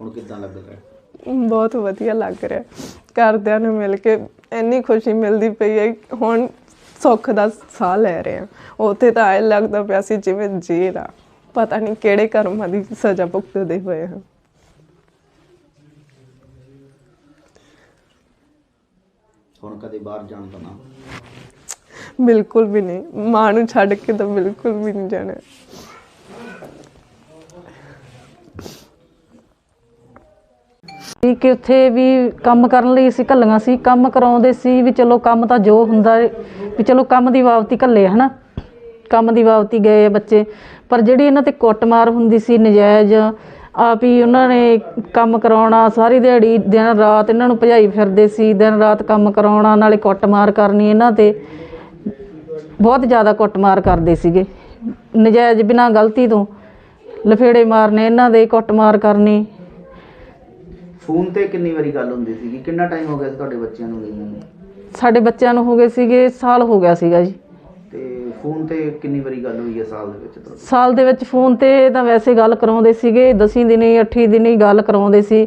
B: ਹੁਣ ਕਿੱਦਾਂ ਲੱਗ ਰਿਹਾ?
A: ਬਹੁਤ ਵਧੀਆ ਲੱਗ ਰਿਹਾ। ਘਰਦਿਆਂ ਨੂੰ ਮਿਲ ਕੇ ਇੰਨੀ ਖੁਸ਼ੀ ਮਿਲਦੀ ਪਈ ਹੈ ਹੁਣ ਸੁੱਖ ਦਾ ਸਾਹ ਲੈ ਰਹੇ ਹਾਂ। ਉੱਥੇ ਤਾਂ ਐ ਲੱਗਦਾ ਪਿਆ ਸੀ ਜਿਵੇਂ ਜੇਲ੍ਹ ਆ। ਪਤਾ ਨਹੀਂ ਕਿਹੜੇ ਕਰਮਾਂ ਦੀ ਸਜ਼ਾ ਭੁਗਤਦੇ ਹੋਏ ਹਾਂ।
B: ਹੁਣ ਕਦੇ ਬਾਹਰ ਜਾਣ ਦਾ ਨਾ।
A: ਬਿਲਕੁਲ ਵੀ ਨਹੀਂ। ਮਾਂ ਨੂੰ ਛੱਡ ਕੇ ਤਾਂ ਬਿਲਕੁਲ ਵੀ ਨਹੀਂ ਜਾਣਾ।
C: ਸੀ ਕਿ ਉੱਥੇ ਵੀ ਕੰਮ ਕਰਨ ਲਈ ਅਸੀਂ ਘੱਲੀਆਂ ਸੀ, ਕੰਮ ਕਰਾਉਂਦੇ ਸੀ ਵੀ ਚਲੋ ਕੰਮ ਤਾਂ ਜੋ ਹੁੰਦਾ ਵੀ ਚਲੋ ਕੰਮ ਦੀ ਵਾਪਤੀ ਘੱਲੇ, ਹਨਾ? ਕੰਮ ਦੀ ਵਾਪਤੀ ਗਏ ਆ ਬੱਚੇ, ਪਰ ਜਿਹੜੀ ਇਹਨਾਂ ਤੇ ਕੁੱਟਮਾਰ ਹੁੰਦੀ ਸੀ, ਨਜਾਇਜ਼, ਆਪ ਹੀ ਉਹਨਾਂ ਨੇ ਕੰਮ ਕਰਾਉਣਾ, ਸਾਰੀ ਦਿਹਾੜੀ, ਦਿਨ ਰਾਤ ਇਹਨਾਂ ਨੂੰ ਭਜਾਈ ਫਿਰਦੇ ਸੀ, ਦਿਨ ਰਾਤ ਕੰਮ ਕਰਾਉਣਾ, ਨਾਲੇ ਕੁੱਟਮਾਰ ਕਰਨੀ ਇਹਨਾਂ ਤੇ, ਬਹੁਤ ਜ਼ਿਆਦਾ ਕੁੱਟਮਾਰ ਕਰਦੇ ਸੀਗੇ। ਨਜਾਇਜ਼ ਬਿਨਾਂ ਗਲਤੀ ਤੋਂ ਲਫੇੜੇ ਮਾਰਨੇ, ਇਹਨਾਂ ਦੇ ਕੁੱਟਮਾਰ ਕਰਨੀ
B: ਫੋਨ ਤੇ ਕਿੰਨੀ ਵਾਰੀ ਗੱਲ ਹੁੰਦੀ ਸੀਗੀ? ਕਿੰਨਾ ਟਾਈਮ ਹੋ ਗਿਆ ਸੀ ਤੁਹਾਡੇ ਬੱਚਿਆਂ ਨੂੰ ਗਈਆਂ ਨੂੰ?
C: ਸਾਡੇ ਬੱਚਿਆਂ ਨੂੰ ਹੋ ਗਏ ਸੀਗੇ ਸਾਲ ਹੋ ਗਿਆ ਸੀਗਾ ਜੀ।
B: ਤੇ ਫੋਨ ਤੇ ਕਿੰਨੀ ਵਾਰੀ ਗੱਲ ਹੋਈ ਹੈ ਸਾਲ ਦੇ ਵਿੱਚ ਤੁਹਾਡੀ?
C: ਸਾਲ ਦੇ ਵਿੱਚ ਫੋਨ ਤੇ ਤਾਂ ਵੈਸੇ ਗੱਲ ਕਰਾਉਂਦੇ ਸੀਗੇ ਦਸੀਂ ਦਿਨੀ ਅੱਠੀ ਦਿਨੀ ਗੱਲ ਕਰਾਉਂਦੇ ਸੀ।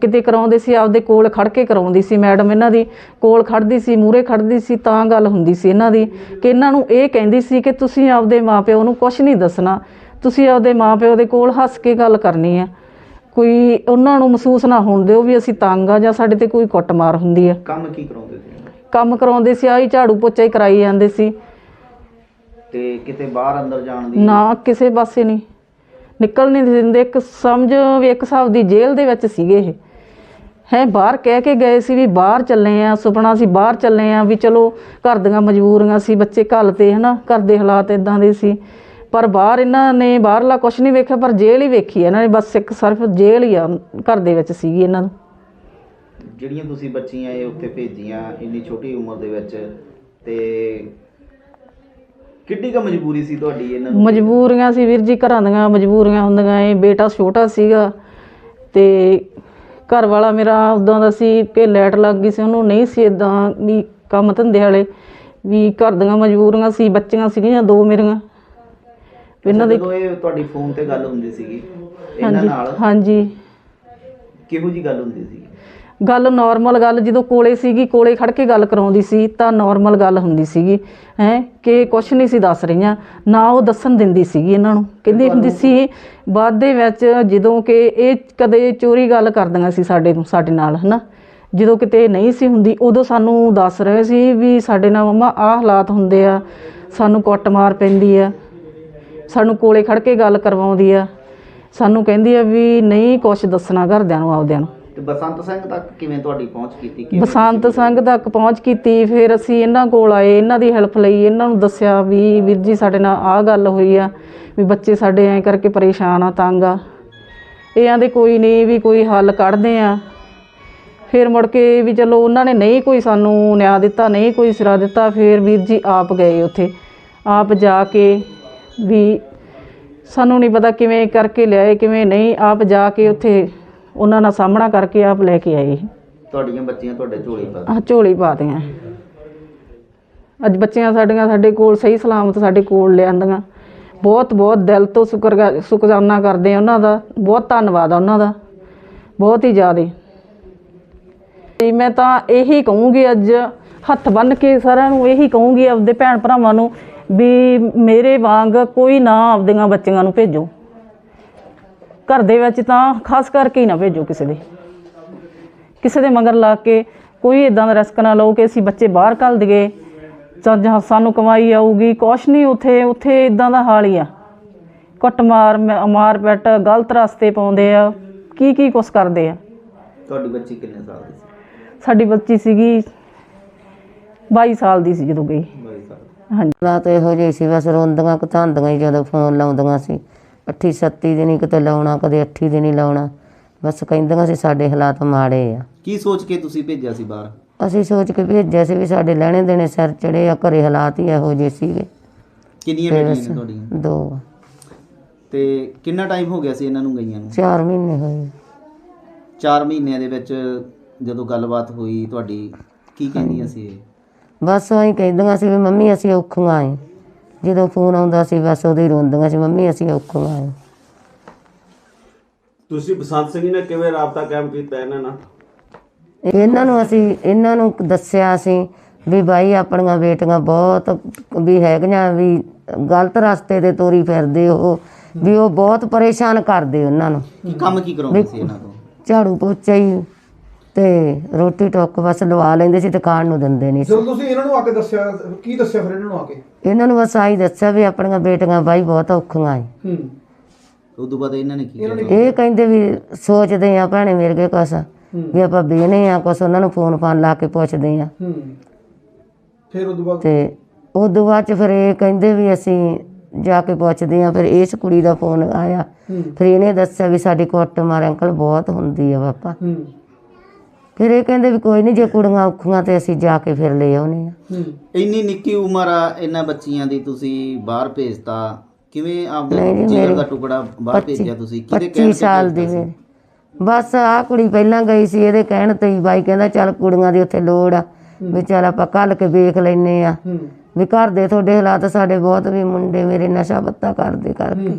C: ਕਿਤੇ ਕਰਾਉਂਦੇ ਸੀ ਆਪਦੇ ਕੋਲ ਖੜ ਕੇ ਕਰਾਉਂਦੀ ਸੀ ਮੈਡਮ ਇਹਨਾਂ ਦੀ। ਕੋਲ ਖੜਦੀ ਸੀ ਮੂਰੇ ਖੜਦੀ ਸੀ ਤਾਂ ਗੱਲ ਹੁੰਦੀ ਸੀ ਇਹਨਾਂ ਦੀ। ਕਿ ਇਹਨਾਂ ਨੂੰ ਇਹ ਕਹਿੰਦੀ ਸੀ ਕਿ ਤੁਸੀਂ ਆਪਦੇ ਮਾਪਿਓ ਨੂੰ ਕੁਝ ਨਹੀਂ ਦੱਸਣਾ। ਤੁਸੀਂ ਆਪਦੇ ਮਾਪਿਓ ਦੇ ਕੋਲ ਹੱਸ ਕੇ ਗੱਲ ਕਰਨੀ ਆ ਕੋਈ ਉਹਨਾਂ ਨੂੰ ਮਹਿਸੂਸ ਨਾ ਹੋਣ ਦਿਓ ਵੀ ਅਸੀਂ ਤੰਗ ਆ ਜਾਂ ਸਾਡੇ ਤੇ ਕੋਈ ਕੁੱਟਮਾਰ ਹੁੰਦੀ ਆ।
B: ਕੰਮ ਕੀ ਕਰਾਉਂਦੇ ਸੀ?
C: ਕੰਮ ਕਰਾਉਂਦੇ ਸੀ ਆਹੀ ਝਾੜੂ ਪੋਚਾ ਹੀ ਕਰਾਈ ਜਾਂਦੇ ਸੀ।
B: ਤੇ ਕਿਤੇ ਬਾਹਰ ਅੰਦਰ ਜਾਣ ਦੀ?
C: ਨਾ ਕਿਸੇ ਪਾਸੇ ਨਹੀਂ। ਨਿਕਲ ਨਹੀਂ ਦਿੰਦੇ ਇੱਕ ਸਮਝ ਵੀ ਇੱਕ ਹਿਸਾਬ ਦੀ ਜੇਲ੍ਹ ਦੇ ਵਿੱਚ ਸੀਗੇ ਇਹ। ਹੈ ਬਾਹਰ ਕਹਿ ਕੇ ਗਏ ਸੀ ਵੀ ਬਾਹਰ ਚੱਲੇ ਆ ਸੁਪਨਾ ਸੀ ਬਾਹਰ ਚੱਲੇ ਆ ਵੀ ਚਲੋ ਘਰ ਦੀਆਂ ਮਜਬੂਰੀਆਂ ਸੀ ਬੱਚੇ ਘੱਲ ਤੇ ਹਨਾ ਘਰ ਦੇ ਹਾਲਾਤ ਇਦਾਂ ਦੇ ਸੀ। ਪਰ ਬਾਹਰ ਇਹਨਾਂ ਨੇ ਬਾਹਰਲਾ ਕੁਝ ਨਹੀਂ ਵੇਖਿਆ ਪਰ ਜੇਲ੍ਹ ਹੀ ਵੇਖੀ ਹੈ। ਇਹਨਾਂ ਨੇ ਬਸ ਇੱਕ ਸਿਰਫ ਜੇਲ੍ਹ ਹੀ ਆ ਘਰ ਦੇ ਵਿੱਚ ਸੀਗੀ ਇਹਨਾਂ ਨੂੰ।
B: ਜਿਹੜੀਆਂ ਤੁਸੀਂ ਬੱਚੀਆਂ ਇਹ ਉੱਥੇ ਭੇਜੀਆਂ ਇੰਨੀ ਛੋਟੀ ਉਮਰ ਦੇ ਵਿੱਚ ਤੇ ਕਿੱਡੀ ਕੁ ਮਜਬੂਰੀ ਸੀ ਤੁਹਾਡੀ ਇਹਨਾਂ ਨੂੰ
C: ਮਜਬੂਰੀਆਂ ਸੀ ਵੀਰ ਜੀ ਘਰਾਂ ਦੀਆਂ ਮਜਬੂਰੀਆਂ ਹੁੰਦੀਆਂ ਏ। ਬੇਟਾ ਛੋਟਾ ਸੀਗਾ ਤੇ ਘਰ ਵਾਲਾ ਮੇਰਾ ਉਦਾਂ ਦਾ ਸੀ ਕਿ ਲਾਈਟ ਲੱਗ ਗਈ ਸੀ ਉਹਨੂੰ ਨਹੀਂ ਸੀ ਇਦਾਂ ਵੀ ਕੰਮ ਧੰਦੇ ਵਾਲੇ ਵੀ ਘਰ ਦੀਆਂ ਮਜਬੂਰੀਆਂ ਸੀ ਬੱਚੀਆਂ ਸੀਗੀਆਂ ਦੋ ਮੇਰੀਆਂ। ਇਹਨਾਂ ਦੇ
B: ਜਦੋਂ ਇਹ ਤੁਹਾਡੀ ਫੋਨ ਤੇ ਗੱਲ ਹੁੰਦੀ ਸੀਗੀ ਇਹਨਾਂ
C: ਹਾਂਜੀ
B: ਨਾਲ?
C: ਹਾਂਜੀ।
B: ਕਿਹੋ ਜੀ ਗੱਲ ਹੁੰਦੀ ਸੀ
C: ਗੱਲ ਨਾਰਮਲ ਗੱਲ ਜਦੋਂ ਕੋਲੇ ਸੀਗੀ ਕੋਲੇ ਖੜ ਕੇ ਗੱਲ ਕਰਾਉਂਦੀ ਸੀ ਤਾਂ ਨਾਰਮਲ ਗੱਲ ਹੁੰਦੀ ਸੀਗੀ। ਹੈ ਕਿ ਕੁਛ ਨਹੀਂ ਸੀ ਦੱਸ ਰਹੀਆਂ ਨਾ ਉਹ ਦੱਸਣ ਦਿੰਦੀ ਸੀਗੀ ਇਹਨਾਂ ਨੂੰ। ਕਹਿੰਦੀ ਹੁੰਦੀ ਸੀ ਬਾਅਦ ਦੇ ਵਿੱਚ ਜਦੋਂ ਕਿ ਇਹ ਕਦੇ ਚੋਰੀ ਗੱਲ ਕਰਦੀਆਂ ਸੀ ਸਾਡੇ ਨੂੰ ਸਾਡੇ ਨਾਲ ਹਨਾ? ਜਦੋਂ ਕਿਤੇ ਨਹੀਂ ਸੀ ਹੁੰਦੀ ਉਦੋਂ ਸਾਨੂੰ ਦੱਸ ਰਹੇ ਸੀ ਵੀ ਸਾਡੇ ਨਾਲ ਮੰਮਾ ਆਹ ਹਾਲਾਤ ਹੁੰਦੇ ਆ ਸਾਨੂੰ ਕੁੱਟਮਾਰ ਪੈਂਦੀ ਆ। ਸਾਨੂੰ ਕੋਲੇ ਖੜ ਕੇ ਗੱਲ ਕਰਵਾਉਂਦੀ ਆ। ਸਾਨੂੰ ਕਹਿੰਦੀ ਆ ਵੀ ਨਹੀਂ ਕੁਛ ਦੱਸਣਾ ਘਰਦਿਆਂ ਨੂੰ ਆਪਦਿਆਂ ਨੂੰ।
B: ਤੇ ਬਸੰਤ ਸਿੰਘ ਤੱਕ ਕਿਵੇਂ ਤੁਹਾਡੀ ਪਹੁੰਚ ਕੀਤੀ? ਕਿਵੇਂ
C: ਬਸੰਤ ਸਿੰਘ ਤੱਕ ਪਹੁੰਚ ਕੀਤੀ। ਫਿਰ ਅਸੀਂ ਇਹਨਾਂ ਕੋਲ ਆਏ ਇਹਨਾਂ ਦੀ ਹੈਲਪ ਲਈ ਇਹਨਾਂ ਨੂੰ ਦੱਸਿਆ ਵੀ ਵੀਰ ਜੀ ਸਾਡੇ ਨਾਲ ਆਹ ਗੱਲ ਹੋਈ ਆ ਵੀ ਬੱਚੇ ਸਾਡੇ ਐਂ ਕਰਕੇ ਪਰੇਸ਼ਾਨ ਆ ਤੰਗ ਆ। ਇਹ ਆਂਦੇ ਕੋਈ ਨਹੀਂ ਵੀ ਕੋਈ ਹੱਲ ਕੱਢਦੇ ਆ। ਫਿਰ ਮੁੜ ਕੇ ਵੀ ਚਲੋ ਉਹਨਾਂ ਨੇ ਨਹੀਂ ਕੋਈ ਸਾਨੂੰ ਨਿਆਂ ਦਿੱਤਾ ਨਹੀਂ ਕੋਈ ਸਿਰਾ ਦਿੱਤਾ ਫਿਰ ਵੀਰ ਜੀ ਆਪ ਗਏ ਉੱਥੇ। ਆਪ ਜਾ ਕੇ ਵੀ ਸਾਨੂੰ ਨਹੀਂ ਪਤਾ ਕਿਵੇਂ ਕਰਕੇ ਲਿਆਏ ਕਿਵੇਂ ਨਹੀਂ ਆਪ ਜਾ ਕੇ ਉੱਥੇ ਉਹਨਾਂ ਨਾਲ ਸਾਹਮਣਾ ਕਰਕੇ ਆਪ ਲੈ ਕੇ ਆਏ।
B: ਤੁਹਾਡੀਆਂ ਬੱਚੀਆਂ ਤੁਹਾਡੇ ਝੋਲੀ ਪਾ
C: ਆਹ ਝੋਲੀ ਪਾ ਦਿਆਂ। ਅੱਜ ਬੱਚੀਆਂ ਸਾਡੀਆਂ ਸਾਡੇ ਕੋਲ ਸਹੀ ਸਲਾਮਤ ਸਾਡੇ ਕੋਲ ਲਿਆਂਦੀਆਂ। ਬਹੁਤ ਬਹੁਤ ਦਿਲ ਤੋਂ ਸ਼ੁਕਰ ਸ਼ੁਕਰਾਨਾ ਕਰਦੇ ਆ ਉਹਨਾਂ ਦਾ। ਬਹੁਤ ਧੰਨਵਾਦ ਆ ਉਹਨਾਂ ਦਾ। ਬਹੁਤ ਹੀ ਜ਼ਿਆਦੇ। ਤੇ ਮੈਂ ਤਾਂ ਇਹੀ ਕਹੂੰਗੀ ਅੱਜ ਹੱਥ ਬੰਨ ਕੇ ਸਾਰਿਆਂ ਨੂੰ ਇਹੀ ਕਹੂੰਗੀ ਆਪਦੇ ਭੈਣ ਭਰਾਵਾਂ ਨੂੰ ਵੀ ਮੇਰੇ ਵਾਂਗ ਕੋਈ ਨਾ ਆਪਦੀਆਂ ਬੱਚੀਆਂ ਨੂੰ ਭੇਜੋ। ਘਰ ਦੇ ਵਿੱਚ ਤਾਂ ਖਾਸ ਕਰਕੇ ਹੀ ਨਾ ਭੇਜੋ ਕਿਸੇ ਦੇ। ਕਿਸੇ ਦੇ ਮਗਰ ਲਾ ਕੇ ਕੋਈ ਇਦਾਂ ਦਾ ਰਿਸਕ ਨਾ ਲਓ ਕਿ ਅਸੀਂ ਬੱਚੇ ਬਾਹਰ ਕੱਲ ਦਈਏ ਜਾਂ ਜਾਂ ਸਾਨੂੰ ਕਮਾਈ ਆਊਗੀ ਕੁਛ ਨਹੀਂ ਉਥੇ ਉਥੇ ਇਦਾਂ ਦਾ ਹਾਲ ਹੀ ਆ। ਕੁੱਟਮਾਰ ਮਾਰ ਪਿੱਟ ਗਲਤ ਰਸਤੇ ਪਾਉਂਦੇ ਆ ਕੀ ਕੀ ਕੁਛ ਕਰਦੇ ਆ।
B: ਤੁਹਾਡੀ ਬੱਚੀ ਕਿੰਨੇ ਸਾਲ ਦੀ ਸੀ?
C: ਸਾਡੀ ਬੱਚੀ ਸੀਗੀ 22 ਸਾਲ ਦੀ ਸੀ ਜਦੋਂ ਗਈ।
B: 22 ਸਾਲ
C: ਹਾਂਜੀ।
D: ਰਾਤ ਇਹੋ ਜਿਹੀ ਸੀ ਬਸ ਰੋਂਦੀਆਂ ਕਥਾਂਦੀਆਂ ਹੀ ਜਦੋਂ ਫੋਨ ਲਾਉਂਦੀਆਂ ਸੀ। ਅੱਠੀ ਸੱਤੀ ਦਿਨ ਹੀ ਕਿਤੇ ਲਾਉਣਾ ਕਦੇ ਅੱਠੀ ਦਿਨ ਹੀ ਲਾਉਣਾ। ਬਸ ਕਹਿੰਦੀਆਂ ਸੀ ਸਾਡੇ ਹਾਲਾਤ ਮਾੜੇ ਆ।
B: ਕੀ ਸੋਚ ਕੇ ਤੁਸੀਂ ਭੇਜਿਆ ਸੀ ਬਾਹਰ?
D: ਅਸੀਂ ਸੋਚ ਕੇ ਭੇਜਿਆ ਸੀ ਵੀ ਸਾਡੇ ਲੈਣੇ ਦੇਣੇ ਸਿਰ ਚੜੇ ਆ ਘਰੇ ਹਾਲਾਤ ਹੀ ਇਹੋ ਜਿਹੇ ਸੀਗੇ।
B: ਕਿੰਨੀਆਂ
D: ਤੇ
B: ਬੇਟੀਆਂ
D: ਬਸ
B: ਨੇ ਤੁਹਾਡੀਆਂ?
D: ਦੋ।
B: ਤੇ ਕਿੰਨਾ ਟਾਈਮ ਹੋ ਗਿਆ ਸੀ ਇਹਨਾਂ ਨੂੰ ਗਈਆਂ ਨੂੰ?
D: 4 ਮਹੀਨੇ ਹੋਏ।
B: 4 ਮਹੀਨਿਆਂ ਦੇ ਵਿੱਚ ਜਦੋਂ ਗੱਲਬਾਤ ਹੋਈ ਤੁਹਾਡੀ ਕੀ ਕਹਿੰਦੀਆਂ ਸੀ ਇਹ?
D: ਬਸ ਅਸੀਂ ਕਹਿੰਦੀਆਂ ਸੀ ਵੀ ਮੰਮੀ ਅਸੀਂ ਔਖੀਆਂ ਏ ਜਦੋਂ ਫੋਨ ਆਉਂਦਾ ਸੀ ਬਸ ਉਹਦੇ ਹੀ ਰੋਂਦੀਆਂ ਸੀ ਮੰਮੀ ਅਸੀਂ ਔਖੀਆਂ ਏ
F: ਤੁਸੀਂ ਬਸੰਤ ਸਿੰਘ ਨੇ ਕਿਵੇਂ ਰਾਬਤਾ ਕਾਇਮ ਕੀਤਾ ਇਹਨਾਂ ਨਾਲ?
D: ਇਹਨਾਂ ਨੂੰ ਅਸੀਂ ਇਹਨਾਂ ਨੂੰ ਦੱਸਿਆ ਸੀ ਵੀ ਬਾਈ ਆਪਣੀਆਂ ਬੇਟੀਆਂ ਬਹੁਤ ਵੀ ਹੈਗੀਆਂ ਵੀ ਗਲਤ ਰਸਤੇ ਤੇ ਤੋਰੀ ਫਿਰਦੇ ਉਹ ਵੀ ਉਹ ਬਹੁਤ ਪਰੇਸ਼ਾਨ ਕਰਦੇ ਉਹਨਾਂ ਨੂੰ।
B: ਕੀ ਕੰਮ ਕੀ ਕਰਾਉਂਦੇ ਸੀ ਇਹਨਾਂ ਤੋਂ
D: ਝਾੜੂ ਪੋਚਾ ਹੀ ਤੇ ਰੋਟੀ ਟੋਕ ਬਸ ਲਵਾ ਲੈਂਦੇ ਸੀ ਤੇ ਖਾਣ ਨੂੰ ਦਿੰਦੇ ਨਹੀਂ ਸੀ।
E: ਜਦੋਂ ਤੁਸੀਂ ਇਹਨਾਂ ਨੂੰ ਆ ਕੇ ਦੱਸਿਆ ਕੀ ਦੱਸਿਆ ਫਿਰ ਇਹਨਾਂ ਨੂੰ ਆ ਕੇ?
D: ਇਹਨਾਂ ਨੂੰ ਬਸ ਆਹੀ ਦੱਸਿਆ ਵੀ ਆਪਣੀਆਂ ਬੇਟੀਆਂ ਬਾਈ ਬਹੁਤ ਔਖੀਆਂ ਏ।
E: ਹੂੰ।
B: ਉਸ ਤੋਂ ਬਾਅਦ ਇਹਨਾਂ ਨੇ ਕੀ
E: ਇਹਨਾਂ ਨੇ
D: ਇਹ ਕਹਿੰਦੇ ਵੀ ਸੋਚਦੇ ਆ ਭੈਣੇ ਮੇਰੇ ਕੇ ਕੁਛ ਵੀ ਆਪਾਂ ਬੇਨੇ ਆ ਕੁਛ ਉਹਨਾਂ ਨੂੰ ਫੋਨ ਫਾਨ ਲਾ ਕੇ ਪੁੱਛਦੇ ਆ।
E: ਹੂੰ। ਫਿਰ ਉਦੋਂ ਬਾਅਦ?
D: ਤੇ ਉਦੋਂ ਬਾਅਦ ਚ ਫਿਰ ਇਹ ਕਹਿੰਦੇ ਵੀ ਅਸੀਂ ਜਾ ਕੇ ਪੁੱਛਦੇ ਆ ਫਿਰ ਇਸ ਕੁੜੀ ਦਾ ਫੋਨ ਆਇਆ।
E: ਹੂੰ।
D: ਫਿਰ ਇਹਨੇ ਦੱਸਿਆ ਵੀ ਸਾਡੀ ਕੁੱਟ ਮਾਰ ਅੰਕਲ ਬਹੁਤ ਹੁੰਦੀ ਆ ਪਾਪਾ।
E: ਹੂੰ।
D: ਫਿਰ ਇਹ ਕਹਿੰਦੇ ਵੀ ਕੋਈ ਨਹੀਂ ਜੇ ਕੁੜੀਆਂ ਔਖੀਆਂ ਤੇ ਅਸੀਂ ਜਾ ਕੇ ਫਿਰ ਲੈ ਆਉਨੇ ਆ।
E: ਹੂੰ।
B: ਇੰਨੀ ਨਿੱਕੀ ਉਮਰ ਆ ਇਹਨਾਂ ਬੱਚੀਆਂ ਦੀ ਤੁਸੀਂ ਬਾਹਰ ਭੇਜਤਾ। ਕਿਵੇਂ
D: ਨਹੀਂ
B: ਆਪਦੇ
D: ਜੀ, ਮੇਰੀ
B: ਦਾ ਟੁਕੜਾ ਬਾਹਰ ਭੇਜਿਆ ਤੁਸੀਂ? ਕਿਹਦੇ
D: 25 ਸਾਲ ਦੀ ਮੇਰੀ। ਬਸ ਆ ਕੁੜੀ ਪਹਿਲਾਂ ਗਈ ਸੀ ਇਹਦੇ ਕਹਿਣ ਤੇ ਹੀ ਬਾਈ ਕਹਿੰਦਾ ਚੱਲ ਕੁੜੀਆਂ ਦੀ ਉੱਥੇ ਲੋੜ ਆ। ਵੀ ਚੱਲ ਆਪਾਂ ਕੱਲ ਕੇ ਵੇਖ ਲੈਨੇ ਆ। ਵੀ ਘਰ ਦੇ ਤੁਹਾਡੇ ਹਾਲਾਤ ਸਾਡੇ ਬਹੁਤ ਵੀ ਮੁੰਡੇ ਮੇਰੇ ਨਸ਼ਾ ਪੱਤਾ ਕਰਦੇ ਕਰਕੇ।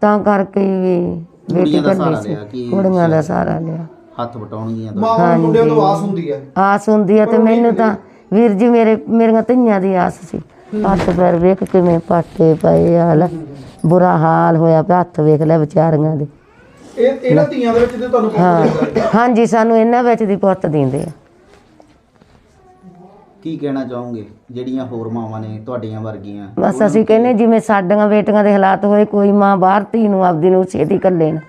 D: ਤਾਂ ਕਰਕੇ ਹੀ ਵੀ ਬੇਟੀ
B: ਕੁੜੀਆਂ ਦਾ
D: ਕੱਲੀ
B: ਸਹਾਰਾ
D: ਸੀ।
B: ਲਿਆ ਕਿ
D: ਕੁੜੀਆਂ ਦਾ ਸਹਾਰਾ ਲਿਆ।
B: ਹੱਥ ਵਟਾਉਣਗੀਆਂ ਤਾਂ।
E: ਮਾਂ ਨੂੰ ਮੁੰਡਿਆਂ ਤੋਂ ਆਸ ਹੁੰਦੀ ਹੈ।
D: ਆਸ ਹੁੰਦੀ ਆ ਤੇ ਮੈਨੂੰ ਤਾਂ ਵੀਰ ਜੀ ਮੇਰੇ ਮੇਰੀਆਂ ਧੀਆਂ ਦੀ ਆਸ ਸੀ। ਹੱਥ ਪੈਰ ਵੇਖ ਕਿਵੇਂ ਪਾਟੇ ਪਏ ਆ ਲੈ ਬੁਰਾ ਹਾਲ ਹੋਇਆ ਪਿਆ ਹੱਥ ਵੇਖ ਲੈ ਵਿਚਾਰੀਆਂ ਦੇ।
E: ਇਹ ਇਹਨਾਂ ਧੀਆਂ ਦੇ ਵਿੱਚ ਤੇ ਤੁਹਾਨੂੰ ਪੁੱਤ ਦਿੰਦਾ ਹੈ
D: ਹਾਂਜੀ ਸਾਨੂੰ ਇਹਨਾਂ ਵਿੱਚ ਦੀ ਪੁੱਤ ਦਿੰਦੇ ਆ।
B: ਕੀ ਕਹਿਣਾ ਚਾਹੋਗੇ? ਜਿਹੜੀਆਂ ਹੋਰ ਮਾਵਾਂ ਨੇ ਤੁਹਾਡੀਆਂ ਵਰਗੀਆਂ।
D: ਬਸ ਅਸੀਂ ਕਹਿੰਨੇ ਜਿਵੇਂ ਸਾਡੀਆਂ ਬੇਟੀਆਂ ਦੇ ਹਾਲਾਤ ਹੋਏ ਕੋਈ ਮਾਂ ਬਾਹਰ ਧੀ ਨੂੰ ਆਪਦੀ ਨੂੰ ਛੇਤੀ ਕੱਲੇ ਨਾ।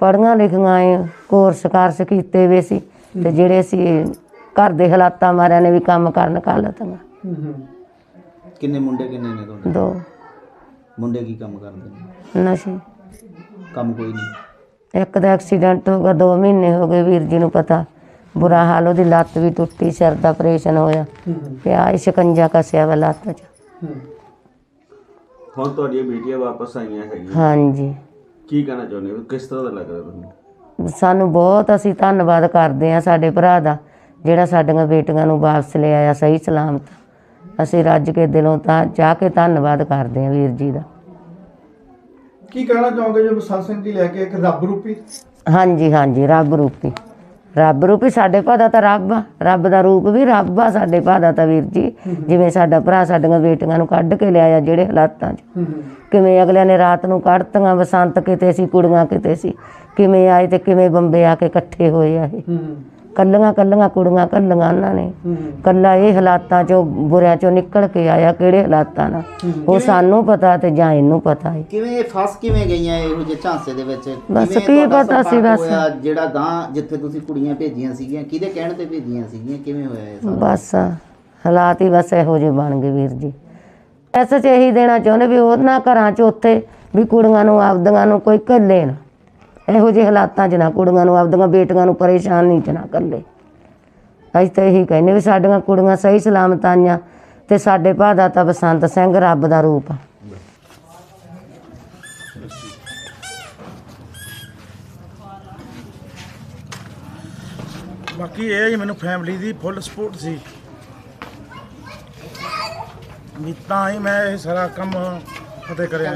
D: ਪੜੀਆਂ ਲਿਖੀਆਂ ਏ ਕੋਰਸ ਕਾਰਸ ਕੀਤੇ ਵੇ ਸੀ ਤੇ ਜਿਹੜੇ ਅਸੀਂ ਘਰ ਦੇ ਹਾਲਾਤਾਂ ਮਾਰਿਆਂ ਨੇ ਵੀ ਕੰਮ ਕਰਨ ਕੱਲ ਤਾਂ
E: ਹੂੰ ਹੂੰ
B: ਕਿੰਨੇ ਮੁੰਡੇ ਕਿੰਨੇ ਨੇ ਤੁਹਾਡੇ?
D: ਦੋ।
B: ਮੁੰਡੇ ਕੀ ਕੰਮ ਕਰਦੇ ਨੇ?
D: ਨਸ਼ੇ।
B: ਕੰਮ ਕੋਈ ਨਹੀਂ।
D: ਇੱਕ ਦਾ ਐਕਸੀਡੈਂਟ ਹੋ ਗਿਆ 2 ਮਹੀਨੇ ਹੋ ਗਏ ਵੀਰ ਜੀ ਨੂੰ ਪਤਾ। ਬੁਰਾ ਹਾਲ ਉਹਦੀ ਲੱਤ ਵੀ ਟੁੱਟੀ ਸਿਰ ਦਾ ਆਪਰੇਸ਼ਨ ਹੋਇਆ। ਪਿਆ ਇਹ ਸ਼ਿਕੰਜਾ ਕੱਸਿਆ ਵਾ ਲੱਤ 'ਚ।
E: ਹੂੰ
F: ਹੁਣ ਤੁਹਾਡੀਆਂ ਬੇਟੀਆਂ ਵਾਪਸ ਆਈਆਂ ਹੈਗੀਆਂ।
D: ਹਾਂਜੀ।
F: ਕੀ ਕਹਿਣਾ ਚਾਹੁੰਦੇ ਹੋ? ਕਿਸ ਤਰ੍ਹਾਂ ਦਾ ਲੱਗ ਰਿਹਾ ਤੁਹਾਨੂੰ?
D: ਸਾਨੂੰ ਬਹੁਤ ਅਸੀਂ ਧੰਨਵਾਦ ਕਰਦੇ ਹਾਂ ਸਾਡੇ ਭਰਾ ਦਾ ਜਿਹੜਾ ਸਾਡੀਆਂ ਬੇਟੀਆਂ ਨੂੰ ਵਾਪਸ ਲੈ ਆਇਆ ਸਹੀ ਸਲਾਮਤ। ਅਸੀਂ ਰੱਜ ਕੇ ਦਿਲੋਂ ਤਾਂ ਚਾਹ ਕੇ ਧੰਨਵਾਦ ਕਰਦੇ ਹਾਂ ਵੀਰ ਜੀ ਦਾ।
E: ਕੀ ਕਹਿਣਾ ਚਾਹੋਗੇ ਜੋ ਬਸੰਤ ਸਿੰਘ ਜੀ ਲੈ ਕੇ ਇੱਕ ਰੱਬ ਰੂਪੀ?
D: ਹਾਂਜੀ ਹਾਂਜੀ ਰੱਬ ਰੂਪੀ। ਰੱਬ ਰੂਪੀ ਸਾਡੇ ਭਾ ਦਾ ਤਾਂ ਰੱਬ ਆ। ਰੱਬ ਦਾ ਰੂਪ ਵੀ ਰੱਬ ਆ ਸਾਡੇ ਭਾ ਦਾ ਤਾਂ ਵੀਰ ਜੀ। ਜਿਵੇਂ ਸਾਡਾ ਭਰਾ ਸਾਡੀਆਂ ਬੇਟੀਆਂ ਨੂੰ ਕੱਢ ਕੇ ਲਿਆਇਆ ਜਿਹੜੇ ਹਾਲਾਤਾਂ 'ਚ।
E: ਹੂੰ ਹੂੰ।
D: ਕਿਵੇਂ ਅਗਲਿਆਂ ਨੇ ਰਾਤ ਨੂੰ ਕੱਢਤੀਆਂ ਬਸੰਤ ਕਿਤੇ ਸੀ ਕੁੜੀਆਂ ਕਿਤੇ ਸੀ। ਕਿਵੇਂ ਆਏ ਤੇ ਕਿਵੇਂ ਬੰਬੇ ਆ ਕੇ ਇਕੱਠੇ ਹੋਏ ਆ ਇਹ।
E: ਹੂੰ ਹੂੰ,
D: ਕੱਲੀਆਂ ਕੱਲੀਆਂ ਕੁੜੀਆਂ ਕੱਲੀਆਂ ਉਹਨਾਂ ਨੇ। ਕੱਲਾ ਇਹ ਹਾਲਾਤਾਂ ਚੋਂ ਬੁਰਿਆਂ ਚੋਂ ਨਿਕਲ ਕੇ ਆਇਆ ਕਿਹੜੇ ਹਾਲਾਤਾਂ ਨਾਲ? ਉਹ ਸਾਨੂੰ ਪਤਾ ਤੇ ਜਾਂ ਇਹਨੂੰ ਪਤਾ ਹੈ
B: ਕਿਵੇਂ ਫਸ ਕਿਵੇਂ ਗਈਆਂ ਇਹੋ ਜਿਹੇ ਝਾਂਸੇ ਦੇ ਵਿੱਚ?
D: ਬਸ ਕੀ ਪਤਾ ਸੀ ਬਸ।
B: ਜਿਹੜਾ ਗਾਂ ਜਿੱਥੇ ਤੁਸੀਂ ਕੁੜੀਆਂ ਭੇਜੀਆਂ ਸੀਗੀਆਂ ਕਿਹਦੇ ਕਹਿਣ ਤੇ ਭੇਜੀਆਂ ਸੀਗੀਆਂ? ਕਿਵੇਂ ਹੋਇਆ ਇਹ ਸਾਰਾ?
D: ਬਸ ਹਾਲਾਤ ਹੀ ਬਸ ਇਹੋ ਜਿਹੇ ਬਣ ਗਏ ਵੀਰ ਜੀ। ਐਸਾ ਚ ਇਹੀ ਦੇਣਾ ਚਾਹੁੰਦੇ ਵੀ ਉਹਨਾਂ ਘਰਾਂ ਚ ਉੱਥੇ ਵੀ ਕੁੜੀਆਂ ਨੂੰ ਆਪਦੀਆਂ ਨੂੰ ਕੋਈ ਘੱਲੇ ਨਾ। ਇਹੋ ਜਿਹੇ ਹਾਲਾਤਾਂ 'ਚ ਨਾ ਕੁੜੀਆਂ ਨੂੰ ਆਪਦੀਆਂ ਬੇਟੀਆਂ ਨੂੰ ਪਰੇਸ਼ਾਨ ਨਹੀਂ ਚ ਨਾ ਕੱਲੇ ਅਸੀਂ ਤਾਂ ਇਹੀ ਕਹਿੰਦੇ ਵੀ ਸਾਡੀਆਂ ਕੁੜੀਆਂ ਸਹੀ ਸਲਾਮਤ ਆਈਆਂ ਤੇ ਸਾਡੇ ਭਾ ਦਾ ਤਾਂ ਬਸੰਤ ਸਿੰਘ ਰੱਬ ਦਾ ਰੂਪ ਆ।
G: ਬਾਕੀ ਇਹ ਜੀ, ਮੈਨੂੰ ਫੈਮਿਲੀ ਦੀ ਫੁੱਲ ਸਪੋਰਟ ਸੀ। ਵੀ ਤਾਂ ਹੀ ਮੈਂ ਇਹ ਸਾਰਾ ਕੰਮ ਫਤਿਹ ਕਰਿਆ।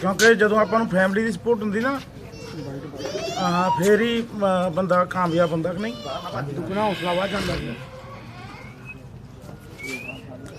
G: ਕਿਉਂਕਿ ਜਦੋਂ ਆਪਾਂ ਨੂੰ ਫੈਮਿਲੀ ਦੀ ਸਪੋਰਟ ਹੁੰਦੀ ਨਾ ਹਾਂ ਫੇਰ ਹੀ ਅਹ, ਬੰਦਾ ਕਾਮਯਾਬ ਹੁੰਦਾ ਕਿ ਨਹੀਂ? ਦੁੱਗਣਾ ਹੌਸਲਾ ਵੱਧ ਜਾਂਦਾ ਜੀ।